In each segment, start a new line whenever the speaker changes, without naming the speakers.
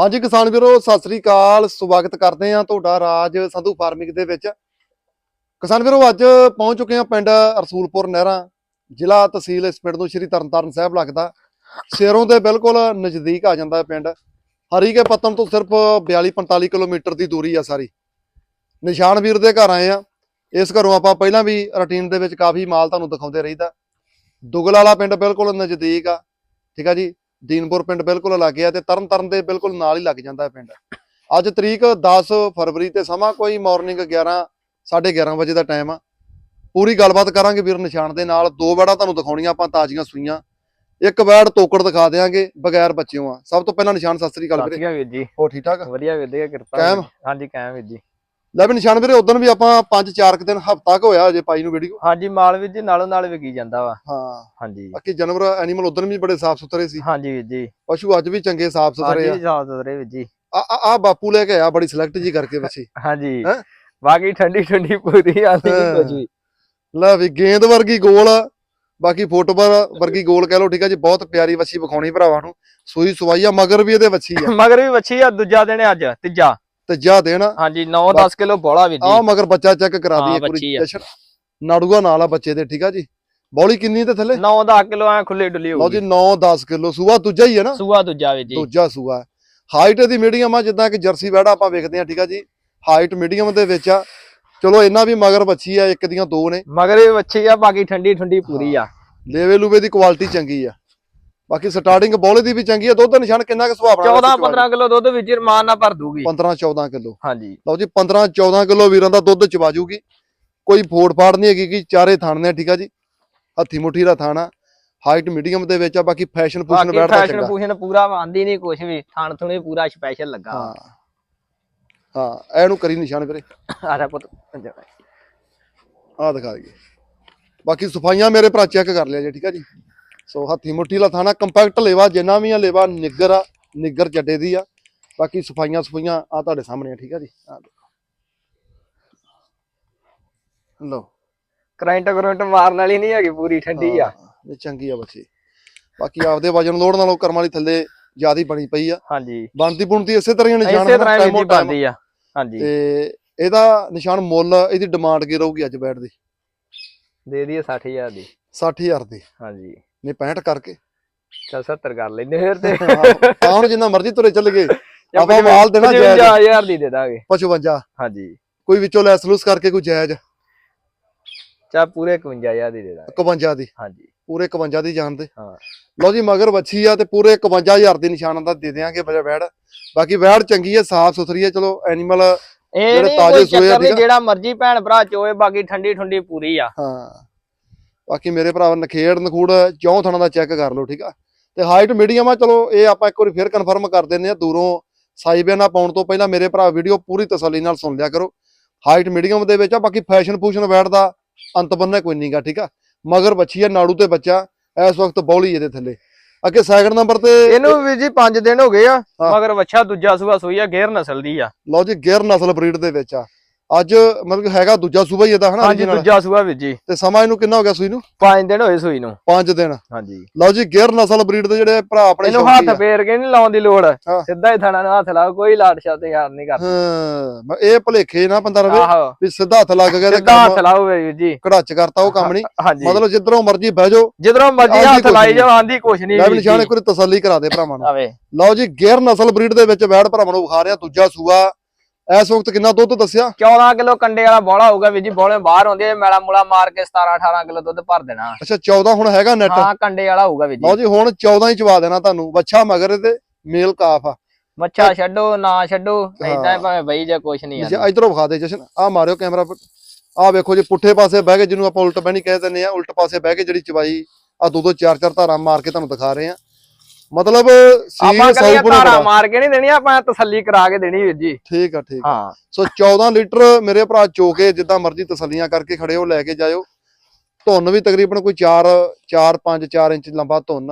ਹਾਂਜੀ ਕਿਸਾਨ ਵੀਰੋ, ਸਤਿ ਸ੍ਰੀ ਅਕਾਲ। ਸਵਾਗਤ ਕਰਦੇ ਆ ਤੁਹਾਡਾ ਰਾਜ ਸੰਧੂ ਫਾਰਮਿੰਗ ਦੇ ਵਿੱਚ। ਕਿਸਾਨ ਵੀਰੋ, ਅੱਜ ਪਹੁੰਚ ਚੁੱਕੇ ਆ ਪਿੰਡ ਰਸੂਲਪੁਰ ਨਹਿਰਾ। ਜ਼ਿਲ੍ਹਾ ਤਹਿਸੀਲ ਇਸ ਪਿੰਡ ਨੂੰ ਸ਼੍ਰੀ ਤਰਨਤਾਰਨ ਸਾਹਿਬ ਲੱਗਦਾ। ਸ਼ੇਰੋਂ ਦੇ ਬਿਲਕੁਲ ਨਜ਼ਦੀਕ ਆ ਜਾਂਦਾ ਪਿੰਡ। ਹਰੀ ਕੇ ਪੱਤਨ ਤੋਂ ਸਿਰਫ 42 45 ਕਿਲੋਮੀਟਰ ਦੀ ਦੂਰੀ ਆ ਸਾਰੀ। ਨਿਸ਼ਾਨ ਵੀਰ ਦੇ ਘਰ ਆਏ ਆ। ਇਸ ਘਰੋਂ ਆਪਾਂ ਪਹਿਲਾਂ ਵੀ ਰੁਟੀਨ ਦੇ ਵਿੱਚ ਕਾਫੀ ਮਾਲ ਤੁਹਾਨੂੰ ਦਿਖਾਉਂਦੇ ਰਹੀਦਾ। ਦੁਗਲ ਵਾਲਾ ਪਿੰਡ ਬਿਲਕੁਲ ਨਜ਼ਦੀਕ ਆ। ਠੀਕ ਆ ਜੀ? ਦੀਨਪੁਰ ਪਿੰਡ ਬਿਲਕੁਲ ਲਾਗੇ ਆ ਤੇ ਤਰਨ ਤਾਰਨ ਦੇ ਬਿਲਕੁਲ ਨਾਲ ਹੀ ਲੱਗ ਜਾਂਦਾ ਹੈ ਪਿੰਡ। ਅੱਜ ਤਰੀਕ 10 ਫਰਵਰੀ ਤੇ ਸਮਾਂ ਕੋਈ ਮਾਰਨਿੰਗ 11 11:30 ਵਜੇ ਦਾ ਟਾਈਮ ਆ। ਪੂਰੀ ਗੱਲਬਾਤ ਕਰਾਂਗੇ ਵੀਰ ਨਿਸ਼ਾਨ ਦੇ ਨਾਲ। ਦੋ ਵੜਾ ਤੁਹਾਨੂੰ ਦਿਖਾਉਣੀਆਂ ਆਪਾਂ ਤਾਜ਼ੀਆਂ ਸੂਈਆਂ। ਇੱਕ ਵੈੜ ਤੋਕੜ ਦਿਖਾ ਦੇਾਂਗੇ ਬਗੈਰ ਬੱਚਿਓ ਆ। ਸਭ ਤੋਂ ਪਹਿਲਾਂ ਨਿਸ਼ਾਨ ਸਤਿ ਸ੍ਰੀ ਅਕਾਲ ਵੀਰੇ।
ਜੀ।
ਹੋ ਠੀਕ ਠਾਕ?
ਵਧੀਆ ਵਧੀਆ ਕਿਰਪਾ
ਕਾਇਮ?
ਹਾਂਜੀ ਕਾਇਮ ਵੀਰ ਜੀ।
ਲੈ ਵੀ ਨਿਸ਼ਾਨ ਵੀਰੇ ਉਦੋਂ ਵੀ ਆਪਾਂ 5-4 ਕੁ ਦਿਨ ਹਫਤਾ ਕੁ ਹੋਇਆ ਅਜੇ ਪਾਈ ਨੂੰ ਵੀਡੀਓ
ਹਾਂਜੀ ਮਾਲ ਵੀਰ ਜੀ ਨਾਲੋਂ ਨਾਲ ਵਿਕੀ ਜਾਂਦਾ ਵਾ।
ਹਾਂ।
ਹਾਂਜੀ।
ਬਾਕੀ ਜਾਨਵਰ ਐਨੀਮਲ ਉਦੋਂ ਵੀ ਬੜੇ ਸਾਫ਼ ਸੁਥਰੇ ਸੀ।
ਹਾਂਜੀ ਵੀਰ ਜੀ।
ਪਸ਼ੂ ਅੱਜ ਵੀ ਚੰਗੇ ਸਾਫ਼ ਸੁਥਰੇ ਆ।
ਹਾਂਜੀ ਸਾਫ਼ ਸੁਥਰੇ ਵੀਰ ਜੀ।
ਆ ਆ- ਬਾਪੂ ਲੈ ਕੇ ਆਇਆ ਬੜੀ ਸਿਲੈਕਟ ਜੀ ਕਰਕੇ ਬੱਚੀ
ਹਾਂਜੀ।
ਹੈਂ?
ਬਾਕੀ ਠੰਡੀ ਠੰਡੀ ਪੂਰੀ
ਹਾਂ।
ਕੁਝ ਵੀ।
ਲੈ ਵੀ ਗੇਂਦ ਵਰਗੀ ਗੋਲ ਆ, ਬਾਕੀ ਫੁੱਟਬਾਲ ਵਰਗੀ ਗੋਲ ਕਹਿ ਲਓ ਠੀਕ ਆ ਜੀ ਬਹੁਤ ਪਿਆਰੀ ਵੱਛੀ ਵਿਖਾਉਣੀ ਭਰਾਵਾਂ ਨੂੰ। ਸੂਈ ਸਵਾਈ ਆ ਮਗਰ ਵੀ ਇਹਦੇ ਵੱਛੀ ਆ।
ਮਗਰ ਵੀ ਵੱਛੀ ਆ ਦੂਜਾ ਦਿਨ ਅੱਜ ਤੀਜਾ।
ਤੇ ਜਾ ਦੇਣਾ
ਹਾਂਜੀ 9-10 ਕਿਲੋ ਬੋਲਾ ਵੀਰ
ਆ
ਜੀ
ਮਗਰ ਬੱਚਾ ਚੈੱਕ ਕਰਾ ਦਈਏ ਪੂਰੀ
ਆ।
ਜਸ਼ਨ। ਨਾੜੂਆ ਨਾਲ ਆ ਬੱਚੇ ਦੇ ਠੀਕ ਆ ਜੀ? ਬੌਲੀ ਕਿੰਨੀ ਤੇ ਥੱਲੇ?
9-10 ਕਿਲੋ ਐ ਖੁੱਲੇ ਡੁੱਲੀ
ਲਓ ਜੀ
ਹੋਊਗੀ
9 10 ਕਿਲੋ। ਸੂਆ ਦੂਜਾ ਹੀ ਹੈ ਨਾ?
ਸੂਆ ਦੂਜਾ ਵੀਰ ਜੀ।
ਦੂਜਾ ਸੂਆ। ਹਾਈਟ ਇਹਦੀ ਮੀਡੀਅਮ ਆ ਜਿੱਦਾਂ ਕਿ ਜਰਸੀ ਵੈੜਾ ਆਪਾਂ ਵੇਖਦੇ ਆ ਠੀਕ ਆ ਜੀ? ਹਾਈਟ ਮੀਡੀਅਮ ਦੇ ਵਿੱਚ ਆ। ਚਲੋ ਇਹਨਾਂ ਵੀ ਮਗਰ ਬੱਚੀ ਆ ਇੱਕ ਦੀਆਂ ਦੋ ਨੇ।
ਮਗਰ ਵੀ ਵੱਛੀ ਆ ਬਾਕੀ ਠੰਡੀ ਠੰਡੀ ਪੂਰੀ ਆ।
ਲੇਵੇ ਲੂਵੇ ਦੀ ਕੁਆਲਿਟੀ ਚੰਗੀ ਆ। ਬਾਕੀ ਸਟਾਰਟਿੰਗ ਬੌਲੇ ਦੀ ਵੀ ਚੰਗੀ ਆ ਦੁੱਧ ਦਾ ਨਿਸ਼ਾਨ ਕਿੰਨਾ ਕੁ ਸੁਭਾਵਨਾ
14-15 ਕਿਲੋ ਦੁੱਧ ਜੀ ਰਮਾਨ ਨਾਲ ਭਰ ਦੂਗੀ।
15 14 ਕਿਲੋ।
ਹਾਂਜੀ।
ਲਓ ਜੀ 15 14 ਕਿਲੋ ਵੀਰਾਂ ਦਾ ਦੁੱਧ ਚਵਾ ਜੂਗੀ ਕੋਈ ਫੋੜ ਫਾੜ ਨਹੀਂ ਹੈਗੀ ਕਿ ਚਾਰੇ ਥਣ ਨੇ ਠੀਕ ਆ ਜੀ? ਹੱਥੀ ਮੁੱਠੀ ਦਾ ਥਾਣਾ ਹਾਈਟ ਮੀਡੀਅਮ ਦੇ ਵਿੱਚ ਆ ਬਾਕੀ ਫੈਸ਼ਨ
ਬਾਕੀ
ਬੈਠਦਾ ਚੰਗਾ।
ਫੂਸ਼ਨ ਪੂਰਾ ਆਂਦੀ ਨਹੀਂ ਕੁਝ ਵੀ ਥਣ ਥੁਣੇ ਪੂਰਾ ਸਪੈਸ਼ਲ ਲੱਗਾ।
ਹਾਂ। ਹਾਂ ਇਹਨੂੰ ਕਰੀ ਨਿਸ਼ਾਨ ਵੀਰੇ।
ਆ ਪੁੱਤ
ਆਹ ਦਿਖਾ ਦਈਏ। ਬਾਕੀ ਸਫਾਈਆਂ ਮੇਰੇ ਭਰਾ ਚੈੱਕ ਕਰ ਲਿਆ ਜੀ ਠੀਕ ਆ ਜੀ? ਸੋ ਹੱਥੀ ਮੁੱਠੀ ਦਾ ਥਾਣਾ ਕੰਪੈਕਟ ਲੇਵਾ ਜਿੰਨਾ ਵੀ ਆ ਲੇਵਾ ਨਿੱਗਰ ਆ ਨਿੱਗਰ ਚੱਡੇ ਦੀ ਆ। ਬਾਕੀ ਸਫਾਈਆਂ ਸਫਾਈਆਂ ਆ ਤੁਹਾਡੇ ਸਾਹਮਣੇ ਆ ਠੀਕ ਆ ਜੀ? ਲਓ।
ਕਰੰਟ ਕਰੰਟ ਮਾਰਨ ਵਾਲੀ ਨਹੀਂ ਹੈਗੀ ਪੂਰੀ ਠੰਡੀ ਆ।
ਇਹ ਚੰਗੀ ਆ ਬੱਚੀ। ਬਾਕੀ ਆਪਦੇ ਵਜਨ ਲੋਡ ਨਾਲੋਂ ਕਰਮ ਵਾਲੀ ਥੱਲੇ ਜਿਆਦੀ ਬਣੀ ਪਈ ਆ।
ਹਾਂਜੀ।
ਬਣਦੀ ਬੁਣਦੀ ਇਸੇ ਤਰ੍ਹਾਂ ਹੀ ਨਿਸ਼ਾਨ
ਇਸੇ ਤਰ੍ਹਾਂ ਹੀ ਬਣਦੀ ਆ। ਹਾਂਜੀ।
ਤੇ ਇਹਦਾ ਨਿਸ਼ਾਨ ਮੁੱਲ ਇਹਦੀ ਡਿਮਾਂਡ ਕੀ ਰਹੂਗੀ ਅੱਜ ਬੈਠ ਦੀ?
ਦੇ ਦਈਏ 60000 ਦੀ।
60000 ਦੀ।
ਹਾਂਜੀ।
ਨਹੀਂ 65 ਕਰਕੇ।
ਚਲ 70 ਕਰ ਲੈਂਦੇ ਫਿਰ ਤੇ।
ਤਾਂ ਹੁਣ ਜਿੰਨਾ ਮਰਜ਼ੀ ਤੁਰੇ ਚੱਲ ਗਏ। ਆਪਾਂ ਮਾਲ ਦੇਣਾ ਜਾਇਜ਼।
55000 ਦੀ ਦੇ ਦਾਂਗੇ।
55
ਹਾਂਜੀ।
ਕੋਈ ਵਿੱਚੋਂ ਲੈਸ ਲੂਸ ਕਰਕੇ ਕੋਈ ਜਾਇਜ਼।
ਚਾ ਪੂਰੇ 51000 ਦੀ ਦੇ ਦਾਂਗੇ।
51 ਦੀ।
ਹਾਂਜੀ।
ਪੂਰੇ 51 ਦੀ ਜਾਣ ਦੇ
ਹਾਂ।
ਲਓ ਜੀ ਮਗਰ ਵੱਛੀ ਆ ਤੇ ਪੂਰੇ 51000 ਦੀ ਨਿਸ਼ਾਨ ਦਾ ਦੇ ਦਿਆਂਗੇ ਬਜਾ ਵੈੜ। ਬਾਕੀ ਵੈੜ ਚੰਗੀ ਹੈ ਸਾਫ਼ ਸੁਥਰੀ ਹੈ ਚਲੋ ਐਨੀਮਲ
ਇਹ
ਜਿਹੜੇ
ਨਹੀਂ
ਤਾਜ਼ੇ
ਕੋਈ ਚੱਕਰ ਨਹੀਂ? ਜਿਹੜਾ ਮਰਜ਼ੀ ਭੈਣ ਭਰਾ ਚੋਏ ਬਾਕੀ ਠੰਡੀ ਠੰਡੀ ਪੂਰੀ ਆ।
ਹਾਂ। ਬਾਕੀ ਮੇਰੇ ਭਰਾ ਨਖੇੜ ਨਖੂੜ ਚੌਂ ਥਣਾ ਦਾ ਚੈੱਕ ਕਰ ਲਓ ਠੀਕ ਆ? ਤੇ ਹਾਈਟ ਮੀਡੀਅਮ ਆ ਚਲੋ ਇਹ ਆਪਾਂ ਇੱਕ ਵਾਰੀ ਫੇਰ ਕਨਫਰਮ ਕਰ ਦਿੰਨੇ ਆ ਦੂਰੋਂ ਸਾਈਬੇ ਨਾ ਪਾਉਣ ਤੋਂ ਪਹਿਲਾਂ ਮੇਰੇ ਭਰਾ ਵੀਡੀਓ ਪੂਰੀ ਤਸੱਲੀ ਨਾਲ ਸੁਣ ਲਿਆ ਕਰੋ। ਹਾਈਟ ਮੀਡੀਅਮ ਦੇ ਵਿੱਚ ਆ ਬਾਕੀ ਫੈਸ਼ਨ ਫੂਸ਼ਨ ਵੈੜ ਦਾ ਅੰਤ ਬੰਨੇ ਕੋਈ ਨਹੀਂਗਾ ਠੀਕ ਆ? ਮਗਰ ਬੱਚੀ ਆ ਨਾੜੂ ਤੇ ਬੱਚਾ ਇਸ ਵਕਤ ਬੌਲੀ ਇਹਦੇ ਥੱਲੇ। ਅੱਗੇ ਸੈਕਿੰਡ ਨੰਬਰ ਤੇ
ਇਹਨੂੰ ਵੀ ਜੀ 5 ਦਿਨ ਹੋ ਗਏ ਆ। ਮਗਰ ਵੱਛਾ ਦੂਜਾ ਸੂਆ ਸੂਈ ਆ ਗੇਰ ਨਸਲ ਦੀ ਆ।
ਲਓ ਜੀ ਗਿਰ ਨਸਲ ਬਰੀਡ ਦੇ ਵਿੱਚ ਆ। ਅੱਜ ਮਤਲਬ ਕਿ ਹੈਗਾ ਦੂਜਾ ਸੂਬਾ ਹੀ ਇਹਦਾ ਹਨਾ
ਹਾਂਜੀ
original?
ਦੂਜਾ ਸੂਆ ਵੀਰ ਜੀ।
ਤੇ ਸਮਾਂ ਇਹਨੂੰ ਕਿੰਨਾ ਹੋ ਗਿਆ ਸੂਈ ਨੂੰ?
5 ਦਿਨ ਹੋਏ ਸੂਈ ਨੂੰ।
5 ਦਿਨ।
ਹਾਂਜੀ।
ਲਓ ਜੀ ਗਿਰ ਨਸਲ ਬਰੀਡ ਦੇ ਜਿਹੜੇ ਭਰਾ ਆਪਣੇ
ਇਹਨੂੰ
ਸ਼ੌਕੀ
ਹੱਥ
ਆ।
ਫੇਰ ਕੇ ਨਹੀਂ ਲਾਉਣ ਦੀ ਲੋੜ।
ਹਾਂ।
ਸਿੱਧਾ ਹੀ ਥਾਣਾ ਨੂੰ ਹੱਥ ਲਾਓ ਕੋਈ ਲਾਟ ਸ਼ਾਤ ਯਾਰ ਨਹੀਂ ਕਰਦਾ।
ਹਾਂ ਮੈਂ ਇਹ ਭਲੇਖੇ ਨਾ ਬੰਦਾ ਰਵੇ
ਆਹੋ।
ਵੀ ਸਿੱਧਾ ਹੱਥ ਲੱਗ ਗਿਆ ਤੇ
ਸਿੱਧਾ ਹੱਥ
ਕੰਮ
ਲਾਓ ਵੀਰ ਜੀ।
ਕੜਾਚ ਕਰਤਾ ਉਹ ਕੰਮ ਨਹੀਂ
ਹਾਂਜੀ।
ਮਤਲਬ ਜਿੱਧਰੋਂ ਮਰਜ਼ੀ ਬਹਿ ਜਾਓ
ਜਿੱਧਰੋਂ ਮਰਜ਼ੀ
ਆਂਦੀ
ਹੱਥ
ਕੁਛ
ਲਾਈ
ਨਹੀਂ।
ਜਾਓ ਆਂਦੀ ਕੁਛ ਨਹੀਂ
ਲੈ ਵੀ ਨਿਸ਼ਾਨ ਇੱਕ ਵਾਰੀ ਤਸੱਲੀ ਕਰਾ ਦੇ ਭਰਾਵਾਂ ਨੂੰ।
ਆਵੇ।
ਲਓ ਜੀ ਗਿਰ ਨਸਲ ਬਰੀਡ ਦੇ ਵਿੱਚ ਵੈੜ ਭਰਾਵਾਂ ਨੂੰ ਵਿਖਾ ਰਿਹਾ ਦੂਜਾ ਸੂਆ। ਇਸ ਵਕਤ ਕਿੰਨਾ ਦੁੱਧ ਦੱਸਿਆ?
14 ਕਿਲੋ ਕੰਡੇ ਵਾਲਾ ਬੋਲਾ ਹੋਊਗਾ ਵੀਰ ਜੀ ਬੋਲੇ ਬਾਹਰ ਆਉਂਦੇ ਆ ਮੈਲਾ ਮੁਲਾ ਮਾਰ ਕੇ 17 18 ਕਿਲੋ ਦੁੱਧ ਭਰ ਦੇਣਾ।
ਅੱਛਾ 14 ਹੁਣ ਹੈਗਾ ਨੈਟ
ਹਾਂ ਕੰਡੇ ਵਾਲਾ ਹੋਊਗਾ ਵੀਰ
ਲਓ
ਜੀ
ਜੀ ਹੁਣ 14 ਹੀ ਚਵਾ ਦੇਣਾ ਤੁਹਾਨੂੰ। ਬੱਚਾ ਮਗਰ ਤੇ ਮੇਲ ਕਾਫ ਆ।
ਮੱਛਾ ਛੱਡੋ ਨਾ ਛੱਡੋ। ਐਦਾਂ ਭਾਵੇਂ ਬਈ ਜਾਂ ਕੁਛ ਨਹੀਂ
ਜੇ
ਆ
ਇਧਰੋਂ ਵਿਖਾ ਦੇ ਜਸ਼ਨ। ਆ ਮਾਰਿਓ ਕੈਮਰਾ। ਆ ਵੇਖੋ ਜੀ ਪੁੱਠੇ ਪਾਸੇ ਬਹਿ ਕੇ ਜਿਹਨੂੰ ਆਪਾਂ ਉਲਟ ਬਹਿਣੀ ਕਹਿ ਦਿੰਦੇ ਆ ਉਲਟ ਪਾਸੇ ਬਹਿ ਕੇ ਜਿਹੜੀ ਚਵਾਈ ਆ ਦੋ ਦੋ ਚਾਰ ਚਾਰ ਧਾਰਾਂ ਮਾਰ ਕੇ ਤੁਹਾਨੂੰ ਦਿਖਾ ਰਹੇ ਆ। ਮਤਲਬ
ਆਪਾਂ ਕਲੀਆਂ
ਆਊਟ
ਧਾਰਾ ਮਾਰ ਕੇ ਨਹੀਂ ਦੇਣੀ ਆਪਾਂ ਤਸੱਲੀ ਕਰਾ ਕੇ ਦੇਣੀ ਵੀਰ ਜੀ।
ਠੀਕ ਆ ਠੀਕ।
ਹਾਂ।
ਸੋ 14 ਲੀਟਰ ਮੇਰੇ ਭਰਾ ਚੋਕੇ ਜਿੱਦਾਂ ਮਰਜ਼ੀ ਤਸੱਲੀਆਂ ਕਰਕੇ ਖੜੇ ਹੋ ਲੈ ਕੇ ਜਾਇਓ। ਧੁੰਨ ਵੀ ਤਕਰੀਬਨ ਕੋਈ 4 4 5 4 ਇੰਚ ਲੰਬਾ ਧੁੰਨ।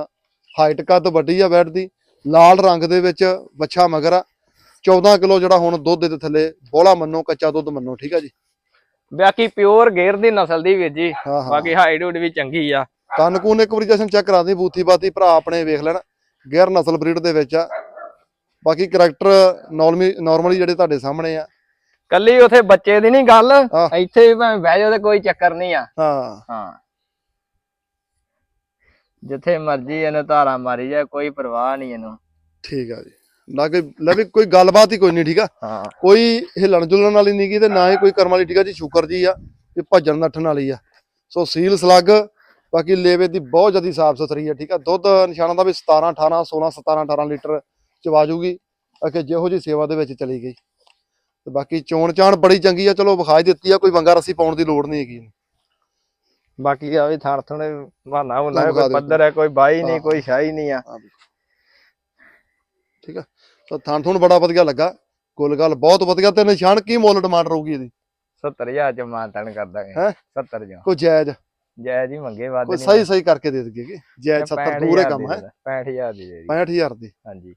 ਹਾਈਟ ਕੱਦ ਵੱਡੀ ਆ ਬੈਡ ਦੀ। ਲਾਲ ਰੰਗ ਦੇ ਵਿੱਚ ਬੱਚਾ ਮਗਰ ਆ। 14 ਕਿਲੋ ਜਿਹੜਾ ਹੁਣ ਦੁੱਧ ਦੇ ਥੱਲੇ ਬੋਲਾ ਮੰਨੋ ਕੱਚਾ ਦੁੱਧ ਮੰਨੋ ਠੀਕ ਆ ਜੀ?
ਬਾਕੀ ਪਿਓਰ ਗੇਰ ਦੀ ਨਸਲ ਦੀ ਵੀਰ ਜੀ। ਬਾਕੀ ਹਾਈਟ ਵੀ ਚੰਗੀ ਆ।
ਕੰਨ ਕੂਨ ਇੱਕ ਵਾਰੀ ਜਸ਼ਨ ਚੈੱਕ ਕਰਾ ਦੇ ਬੂਥੀ ਬਾਤੀ ਭਰਾ ਆਪਣੇ ਵੇਖ ਲੈਣ। ਗੈਰ ਨਸਲ ਬਰੀਡ ਦੇ ਵਿੱਚ ਆ। ਬਾਕੀ ਕਰੈਕਟਰ ਨਾਰਮਲੀ ਨਾਰਮਲੀ ਜਿਹੜੇ ਤੁਹਾਡੇ ਸਾਹਮਣੇ ਆ।
ਕੱਲੀ ਉਥੇ ਬੱਚੇ ਦੀ ਨਹੀਂ ਗੱਲ। ਇੱਥੇ ਵੀ ਭਾਵੇਂ ਬਹਿ ਜਾਓ ਤੇ ਕੋਈ ਚੱਕਰ ਨਹੀਂ ਆ।
ਹਾਂ।
ਹਾਂ। ਜਿੱਥੇ ਮਰਜ਼ੀ ਇਹਨੂੰ ਧਾਰਾ ਮਾਰੀ ਜਾ ਕੋਈ ਪਰਵਾਹ ਨਹੀਂ ਇਹਨੂੰ।
ਠੀਕ ਆ ਜੀ। ਨਾ ਕੋਈ ਲੈ ਵੀ ਕੋਈ ਗੱਲਬਾਤ ਹੀ ਕੋਈ ਨਹੀਂ ਠੀਕ ਆ? ਕੋਈ ਹਿਲਣ ਜੁਲਣ ਵਾਲੀ ਨਹੀਂ ਗੀ ਤੇ ਨਾ ਹੀ ਕੋਈ ਕਰਮ ਵਾਲੀ ਠੀਕ ਆ ਜੀ? ਸ਼ੁਕਰ ਜੀ ਆ ਕਿ ਭੱਜਣ ਨੱਠਣ ਵਾਲੀ ਆ। ਸੋ ਸੀਲ ਸਲੱਗ ਬਾਕੀ ਲੇਵੇ ਦੀ ਬਹੁਤ ਜ਼ਿਆਦਾ ਸਾਫ਼ ਸੁਥਰੀ ਆ ਠੀਕ ਆ? ਦੁੱਧ ਨਿਸ਼ਾਨਾਂ ਦਾ ਵੀ 17 18 16 17 18 ਲੀਟਰ ਚਵਾ ਜੂਗੀ ਅਕੇ ਜਿਹੋ ਜੀ ਸੇਵਾ ਦੇ ਵਿੱਚ ਚਲੀ ਗਈ। ਤੇ ਬਾਕੀ ਚੋਣ ਚਾਣ ਬੜੀ ਚੰਗੀ ਆ ਚਲੋ ਵਿਖਾਈ ਦਿੱਤੀ ਆ ਕੋਈ ਵੰਗਾ ਰੱਸੀ ਪਾਉਣ ਦੀ ਲੋੜ ਨਹੀਂ ਹੈਗੀ।
ਬਾਕੀ ਆ ਵੀ ਥਣ ਥੁਣੇ ਬਹਾਨਾ ਹੁੰਦਾ ਕੋਈ। ਪੱਧਰ ਹੈ ਕੋਈ ਬਾਈ
ਹਾਂ।
ਨਹੀਂ ਕੋਈ ਸ਼ਾਹੀ ਨਹੀਂ ਆ।
ਠੀਕ ਆ? ਤਾਂ ਥਾਂ ਥੁਣ ਬੜਾ ਵਧੀਆ ਲੱਗਾ। ਕੁੱਲ ਗੱਲ ਬਹੁਤ ਵਧੀਆ ਤੇ ਨਿਸ਼ਾਨ ਕੀ ਮੁੱਲ ਡਿਮਾਂਡ ਰਹੂਗੀ ਇਹਦੀ?
70000 ਚ ਮਾਨਤਨ ਕਰ ਦਾਂਗੇ।
ਹੈਂ?
70 ਜੋ
ਕੋਈ ਜਾਇਜ਼?
ਜੈ ਜੀ ਮੰਗੇ ਵੱਧ
ਕੋਈ
ਨਹੀਂ
ਸਹੀ ਸਹੀ ਕਰਕੇ ਦੇ ਦੇਗੇ ਜਾਇਜ਼ 70 ਦੂਰੇ ਕੰਮ ਹੈ।
65000 ਦੀ ਦੇ ਦੀ
65000 ਦੀ।
ਹਾਂਜੀ।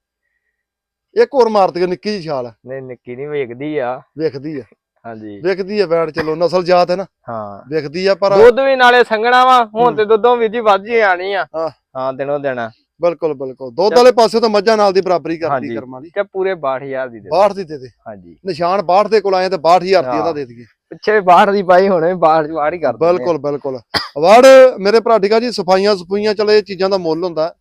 ਇੱਕ ਹੋਰ ਮਾਰ ਤੇ ਨਿੱਕੀ ਜੀ ਛਾਲ।
ਨਹੀਂ ਨਿੱਕੀ ਨਹੀਂ ਵੇਖਦੀ ਆ।
ਵੇਖਦੀ ਆ।
ਹਾਂਜੀ।
ਵੇਖਦੀ ਆ ਬੈਠ ਚਲੋ ਨਸਲ ਜਾਤ ਹੈ ਨਾ।
ਹਾਂ।
ਵੇਖਦੀ ਆ ਪਰ
ਦੁੱਧ ਵੀ ਨਾਲੇ ਸੰਘਣਾ ਵਾ ਹੁਣ ਤੇ ਦੁੱਧੋਂ ਵੀ ਜੀ ਵੱਧ ਹੀ ਆਣੀ ਆ।
ਹਾਂ।
ਹਾਂ ਦਿਨੋਂ ਦਿਨ।
ਬਿਲਕੁਲ ਬਿਲਕੁਲ। ਦੁੱਧ ਵਾਲੇ ਪਾਸੇ ਤਾਂ ਮੱਝਾਂ ਨਾਲ ਦੀ ਬਰਾਬਰੀ ਕਰਦੀ। ਕਰਮਾਂ ਦੀ
ਤੇ ਪੂਰੇ 62000 ਦੀ ਦੇ ਦਿਓ।
62 ਦੀ ਦੇ ਦੇ।
ਹਾਂਜੀ।
ਨਿਸ਼ਾਨ 62 ਦੇ ਕੋਲ ਆਏ ਤੇ 62000 ਦੀ ਇਹਦਾ। ਦੇ ਦਈਏ।
ਪਿੱਛੇ ਬਾਹਰ ਦੀ ਪਾਈ ਹੁਣੇ ਬਾਹਰ ਬਾਹਰ ਹੀ ਕਰ ਦਿੰਦੇ ਆ।
ਬਿਲਕੁਲ ਬਿਲਕੁਲ। ਅਵਾਰਡ ਮੇਰੇ ਭਰਾ ਠੀਕ ਜੀ? ਸਫਾਈਆਂ ਸਫੂਈਆਂ ਚਲੇ ਇਹ ਚੀਜ਼ਾਂ ਦਾ ਮੁੱਲ ਹੁੰਦਾ।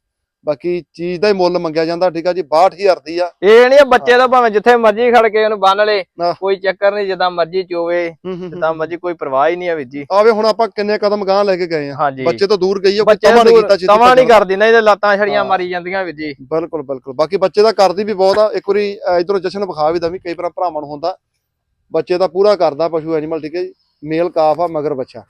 ਬਾਕੀ ਚੀਜ਼ ਦਾ ਹੀ ਮੁੱਲ ਮੰਗਿਆ ਜਾਂਦਾ ਠੀਕ ਆ ਜੀ 62000 ਦੀ ਆ।
ਇਹ ਨਹੀਂ ਬੱਚੇ ਦਾ ਭਾਵੇਂ ਜਿੱਥੇ ਮਰਜ਼ੀ ਖੜ ਕੇ ਉਹਨੂੰ ਬੰਨ ਲੇ। ਕੋਈ ਚੱਕਰ ਨਹੀਂ ਜਿੱਦਾਂ ਮਰਜ਼ੀ ਚੋਵੇ
ਹੂੰ, ਹੂੰ, ਹੂੰ।
ਜਿੱਦਾਂ ਮਰਜ਼ੀ ਕੋਈ ਪਰਵਾਹ ਹੀ ਨਹੀਂ ਆ ਵੀਰ ਜੀ।
ਆਵੇ ਹੁਣ ਆਪਾਂ ਕਿੰਨੇ ਕਦਮ ਗਾਂ ਲੈ ਕੇ ਗਏ ਆ।
ਹਾਂਜੀ।
ਬੱਚੇ ਤੋਂ ਦੂਰ ਗਈ ਆ ਕੋਈ
ਬੱਚੇ
ਤਮਾ ਨਹੀਂ ਕੀਤਾ ਛੇਤੀ
ਤਮਾ ਨਹੀਂ
ਭੱਜਣ।
ਕਰਦੀ ਨਹੀਂ ਤੇ ਲੱਤਾਂ ਛੜੀਆਂ
ਹਾਂ।
ਮਾਰੀ ਜਾਂਦੀਆਂ ਵੀਰ ਜੀ।
ਬਿਲਕੁਲ ਬਿਲਕੁਲ। ਬਾਕੀ ਬੱਚੇ ਦਾ ਕਰਦੀ ਵੀ ਬਹੁਤ ਆ। ਇੱਕ ਵਾਰੀ ਇਧਰੋਂ ਜਸ਼ਨ ਵਿਖਾ ਵੀ ਦਵੀ ਕਈ ਵਾਰ ਭਰਾਵਾਂ ਨੂੰ ਹੁੰਦਾ। ਬੱਚੇ ਦਾ ਪੂਰਾ ਕਰਦਾ ਪਸ਼ੂ ਐਨੀਮਲ ਠੀਕ ਹੈ ਜੀ। ਮੇਲ ਕਾਫ ਆ ਮਗਰ ਬੱਚਾ।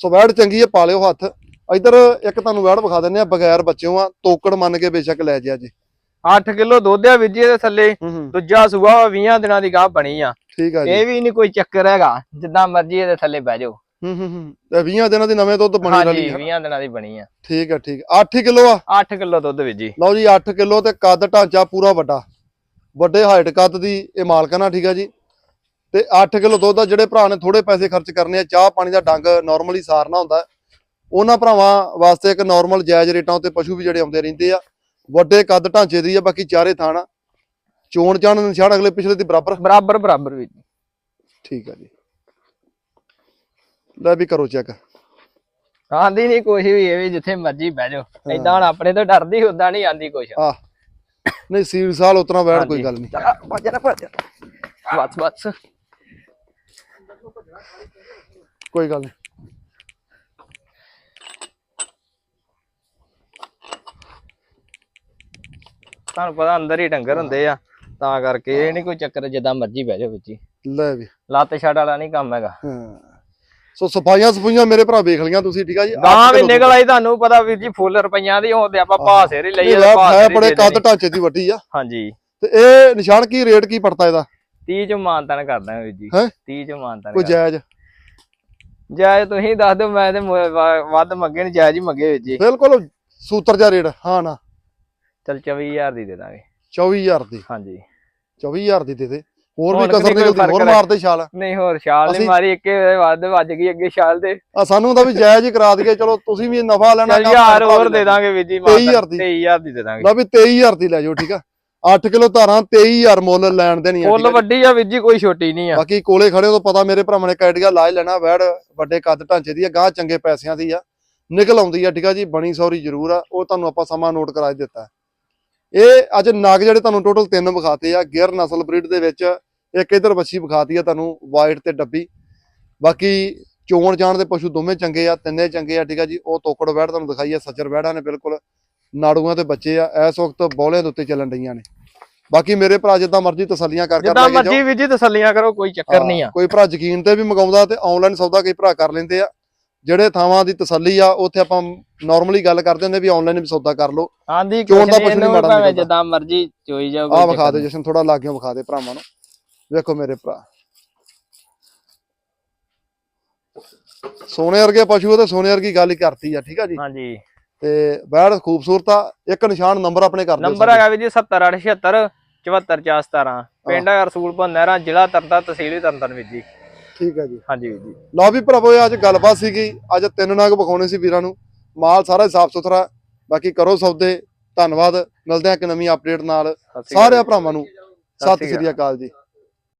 ਸੋ ਵੈੜ ਚੰਗੀ ਹੈ ਪਾਲਿਓ ਹੱਥ। ਇਧਰ ਇੱਕ ਤੁਹਾਨੂੰ ਵੈੜ ਵਿਖਾ ਦਿੰਨੇ ਆ ਬਗੈਰ ਬੱਚਿਓ ਆ ਤੋਕੜ ਮੰਨ ਕੇ ਬੇਸ਼ੱਕ ਲੈ ਜਿਆ ਜੀ
8 ਕਿਲੋ ਦੁੱਧ ਆ ਵੀਰ ਜੀ ਇਹਦੇ ਥੱਲੇ। ਦੂਜਾ ਸੂਆ 20 ਦਿਨਾਂ ਦੀ ਗਾਹ ਬਣੀ ਆ।
ਠੀਕ ਆ ਜੀ।
ਇਹ ਵੀ ਨਹੀਂ ਕੋਈ ਚੱਕਰ ਹੈਗਾ ਜਿੱਦਾਂ ਮਰਜ਼ੀ ਇਹਦੇ ਥੱਲੇ ਬਹਿ ਜਾਓ।
ਹੂੰ ਹੂੰ ਹੂੰ। ਤੇ 20 ਦਿਨਾਂ ਦੀ ਨਵੇਂ ਦੁੱਧ ਬਣੀ ਰਲੀ ਹੈ
20 ਦਿਨਾਂ ਦੀ ਬਣੀ ਆ।
ਠੀਕ ਆ ਠੀਕ 8 ਕਿਲੋ ਆ?
8 ਕਿਲੋ ਦੁੱਧ ਵੀਰ ਜੀ।
ਲਓ ਜੀ 8 ਕਿਲੋ ਤੇ ਕੱਦ ਢਾਂਚਾ ਪੂਰਾ ਵੱਡਾ। ਵੱਡੇ ਹਾਈਟ ਕੱਦ ਦੀ ਇਹ ਮਾਲਕਨਾ ਠੀਕ ਆ ਜੀ। ਤੇ 8 ਕਿਲੋ ਦੁੱਧ ਆ ਜਿਹੜੇ ਭਰਾ ਨੇ ਥੋੜੇ ਪੈਸੇ ਖਰਚ ਕਰਨੇ ਆ ਚਾਹ ਪਾਣੀ ਦਾ ਡੰਗ ਨਾਰਮਲੀ ਸਾਰਨਾ ਹੁੰਦਾ। ਉਹਨਾਂ ਭਰਾਵਾਂ ਵਾਸਤੇ ਇੱਕ ਨਾਰਮਲ ਜਾਇਜ਼ ਰੇਟਾਂ ਉੱਤੇ ਪਸ਼ੂ ਵੀ ਜਿਹੜੇ ਆਉਂਦੇ ਰਹਿੰਦੇ ਆ। ਵੱਡੇ ਕੱਦ ਢਾਂਚੇ ਦੀ ਆ ਬਾਕੀ ਚਾਰੇ ਥਾਣਾ। ਚੋਣ ਚਾਣ ਨਿਸ਼ਾਨ ਅਗਲੇ ਪਿਛਲੇ ਦੀ ਬਰਾਬਰ।
ਬਰਾਬਰ ਬਰਾਬਰ ਜੀ।
ਠੀਕ ਆ ਜੀ। ਲੈ ਵੀ ਕਰੋ ਚੈੱਕ
ਆਂਦੀ ਨਹੀਂ ਕੁਛ ਵੀ ਇਹ ਵੀ ਜਿੱਥੇ ਮਰਜ਼ੀ ਬਹਿ ਜਾਓ। ਏਦਾਂ ਹੁਣ ਆਪਣੇ ਤੋਂ ਡਰਦੀ ਉਦਾਂ ਨਹੀਂ ਆਂਦੀ ਕੁਛ।
ਆ ਨਹੀਂ ਸੀਲ ਸਾਲ ਉਤਨਾ ਬੈਠ। ਕੋਈ ਗੱਲ ਨਹੀਂ
ਭੱਜ ਨਾ ਭੱਜ ਬਸ ਬਸ।
ਕੋਈ ਗੱਲ ਨਹੀਂ
ਤੁਹਾਨੂੰ ਪਤਾ ਅੰਦਰ ਹੀ ਡੰਗਰ ਹੁੰਦੇ ਆ ਤਾਂ ਕਰਕੇ ਇਹ ਨਹੀਂ ਕੋਈ ਚੱਕਰ ਜਿੱਦਾਂ ਮਰਜ਼ੀ ਬਹਿ ਜਾਓ ਵਿੱਚ ਹੀ।
ਲੈ ਵੀ।
ਲੱਤ ਛੱਡ ਵਾਲਾ ਨਹੀਂ ਕੰਮ ਹੈਗਾ।
ਹਾਂ। ਸੋ ਸਫਾਈਆਂ ਸਫੂਈਆਂ ਮੇਰੇ ਭਰਾ ਵੇਖ ਲੀਆਂ ਤੁਸੀਂ ਠੀਕ ਆ ਜੀ?
ਗਾਂ ਵੀ
ਕਿੱਲੋ
ਨਿਕਲ ਆਈ ਤੁਹਾਨੂੰ ਪਤਾ ਵੀਰ ਜੀ ਫੁੱਲ ਰੁਪਈਆਂ ਦੀ ਤੇ ਆਪਾਂ ਭਾਅ ਸਿਰ ਹੀ
ਨਹੀਂ
ਲਈਏ
ਲੈ
ਭਾਅ ਸਿਰ
ਬੜੇ ਕੱਦ। ਢਾਂਚੇ ਦੀ ਵੱਡੀ ਆ।
ਹਾਂਜੀ।
ਤੇ ਇਹ ਨਿਸ਼ਾਨ ਕੀ ਰੇਟ ਕੀ ਪੜਤਾ ਇਹਦਾ?
30 ਚ ਮਾਨਤਨ ਕਰਦਾ ਵੀਰ ਜੀ।
ਹੈਂ?
30 ਚ ਮਾਨਤਨ
ਕੋਈ ਜਾਇਜ਼?
ਜਾਇਜ਼ ਤੁਸੀਂ ਦੱਸ ਦਿਓ ਮੈਂ ਤੇ ਵੱਧ ਮੰਗੇ ਨਹੀਂ ਜਾਇਜ਼ ਹੀ ਮੰਗੇ ਵੀਰ ਜੀ।
ਬਿਲਕੁਲ ਸੂਤਰ ਜਾ ਰੇਟ ਹਾਂ ਨਾ।
ਚਲ 24000 ਦੀ ਦੇ ਦਾਂਗੇ।
24000 ਦੀ?
ਹਾਂਜੀ।
24000 ਦੀ ਦੇ ਦੇ। ਹੋਰ ਵੀ ਕਸਰ ਨਿਕਲਦੀ ਹੋਰ ਮਾਰਦੇ ਛਾਲ।
ਨਹੀਂ ਹੋਰ ਛਾਲ ਨਹੀਂ ਮਾਰੀ ਇੱਕੇ ਵੱਧ ਵੱਜ ਗਈ ਅੱਗੇ ਛਾਲ ਦੇ
ਆ ਸਾਨੂੰ ਤਾਂ ਵੀ ਜਾਇਜ਼ ਹੀ ਕਰਾ ਦਈਏ ਚਲੋ ਤੁਸੀਂ ਵੀ ਨਫਾ ਲੈਣਾ ਕੰਮ
ਯਾਰ
ਭਰਾ
ਹੋਰ ਦੇ ਦਾਂਗੇ ਵੀਰ ਜੀ
23,000 ਦੀ।
23000 ਦੀ ਦੇ ਦਾਂਗੇ।
ਲਓ ਵੀ 23000 ਦੀ ਲੈ ਜਾਓ ਠੀਕ ਆ? 8 ਕਿਲੋ ਧਾਰਾਂ 23000 ਮੁੱਲ ਲੈਣ ਦੇ ਨਹੀਂ ਆ? ਜੀ।
ਵੱਡੀ ਆ ਵੀਰ ਜੀ ਕੋਈ ਛੋਟੀ ਨਹੀਂ ਆ।
ਬਾਕੀ ਕੋਲੇ ਖੜੇ ਹੋ ਤਾਂ ਪਤਾ ਮੇਰੇ ਭਰਾਵਾਂ ਨੇ ਕਾਈਡੀਆ ਲਾ ਹੀ ਲੈਣਾ ਵੈੜ ਵੱਡੇ ਕੱਦ ਢਾਂਚੇ ਦੀ ਆ ਗਾਹ ਚੰਗੇ ਪੈਸਿਆਂ ਦੀ ਆ। ਨਿਕਲ ਆਉਂਦੀ ਆ ਠੀਕ ਆ ਜੀ ਬਣੀ ਸੌਰੀ ਜ਼ਰੂਰ ਆ ਉਹ ਤੁਹਾਨੂੰ ਆਪਾਂ ਸਮਾਂ ਨੋਟ ਕਰਾ ਦਿੱਤਾ। ਇਹ ਅੱਜ ਨਗ ਜਿਹੜੇ ਤੁਹਾਨੂੰ ਟੋਟਲ ਤਿੰਨ ਵਿਖਾਤੇ ਆ ਗਿਰ ਨਸਲ ਬਰੀਡ ਦੇ ਵਿੱਚ ਇੱਕ ਇਧਰ ਬੱਚੀ ਵਿਖਾਤੀ ਆ ਤੁਹਾਨੂੰ ਵਾਈਟ ਤੇ ਡੱਬੀ। ਬਾਕੀ ਚੋਣ ਜਾਣ ਦੇ ਪਸ਼ੂ ਦੋਵੇਂ ਚੰਗੇ ਆ ਤਿੰਨੇ ਚੰਗੇ ਆ ਠੀਕ ਆ ਜੀ। ਉਹ ਤੋਕੜ ਵੈੜ ਤੁਹਾਨੂੰ ਦਿਖਾਈ ਆ ਸੱਜਰ ਵੈੜਾਂ ਨੇ ਬਿਲਕੁਲ ਨਾੜੂਆਂ ਤੇ ਬੱਚੇ ਆ ਇਸ ਵਕਤ ਬੌਲਿਆਂ ਦੇ ਉੱਤੇ ਚੱਲਣ ਡਈਆਂ ਨੇ। ਬਾਕੀ ਮੇਰੇ ਭਰਾ ਜਿੱਦਾਂ ਮਰਜ਼ੀ ਤਸੱਲੀਆਂ ਕਰ ਕਰ
ਜਿੱਦਾਂ ਮਰਜ਼ੀ ਵੀਰ ਜੀ ਤਸੱਲੀਆਂ ਕਰੋ ਕੋਈ ਚੱਕਰ ਨਹੀਂ ਆ।
ਕੋਈ ਭਰਾ ਯਕੀਨ ਤੇ ਵੀ ਮੰਗਾਉਂਦਾ ਤੇ ਆਨਲਾਈਨ ਸੌਦਾ ਕਈ ਭਰਾ ਕਰ ਲੈਂਦੇ ਆ। ਜਿਹੜੇ ਥਾਵਾਂ ਦੀ ਤਸੱਲੀ ਆ ਉੱਥੇ ਆਪਾਂ ਨਾਰਮਲੀ ਗੱਲ ਕਰਦੇ ਹੁੰਦੇ ਵੀ ਆਨਲਾਈਨ ਵੀ ਸੌਦਾ ਕਰ ਲਓ।
ਆਂਦੀ ਕੁਛ
ਦਾ
ਨਹੀਂ
ਪਸ਼ੂ ਨੀ
ਇਹਨੂੰ
ਮਾੜਾ।
ਜਿੱਦਾਂ ਮਰਜ਼ੀ ਚੋਈ ਜਾਓ ਕੋਈ
ਵਿਖਾ ਦੇ
ਨਹੀਂ।
ਜਸ਼ਨ ਥੋੜਾ ਲਾਗਿਓ ਵਿਖਾ ਦੇ ਭਰਾਵਾਂ ਨੂੰ। ਵੇਖੋ ਮੇਰੇ ਭਰਾ। ਸੋਨੇ ਵਰਗੇ ਪਸ਼ੂ ਤੇ ਸੋਨੇ ਵਰਗੀ ਗੱਲ ਹੀ ਕਰਤੀ ਆ ਠੀਕ ਆ ਜੀ?
ਹਾਂਜੀ।
ਤੇ ਬੈੜ ਖੂਬਸੂਰਤ ਆ ਇੱਕ ਨਿਸ਼ਾਨ ਨੰਬਰ ਆਪਣੇ ਕਰ ਦਿਓ
ਨੰਬਰ ਹੈਗਾ ਵੀਰ ਜੀ 7876 74417 ਪਿੰਡ ਰਸੂਲਪੁਰ ਨਹਿਰਾ ਜ਼ਿਲ੍ਹਾ ਤਰਤਾ ਤਹਿਸੀਲ ਤਰਨਤਾਰਨ ਵੀਰ ਜੀ।
ਠੀਕ ਆ ਜੀ।
ਹਾਂਜੀ ਵੀਰ ਜੀ।
ਲਓ ਵੀ ਭਰਾਵੋ ਇਹ ਅੱਜ ਗੱਲਬਾਤ ਸੀਗੀ। ਅੱਜ ਤਿੰਨ ਨਾਗ ਵਿਖਾਉਣੇ ਸੀ ਵੀਰਾਂ ਨੂੰ। ਮਾਲ ਸਾਰਾ ਸਾਫ਼ ਸੁਥਰਾ। ਬਾਕੀ ਕਰੋ ਸੌਦੇ। ਧੰਨਵਾਦ। ਮਿਲਦੇ ਹਾਂ ਇੱਕ ਨਵੀਂ ਅਪਡੇਟ ਨਾਲ।
ਸਤਿ ਸ਼੍ਰੀ ਅਕਾਲ
ਸਾਰੇ ਭਰਾਵਾਂ ਨੂੰ। ਸਤਿ ਸ੍ਰੀ ਅਕਾਲ ਜੀ।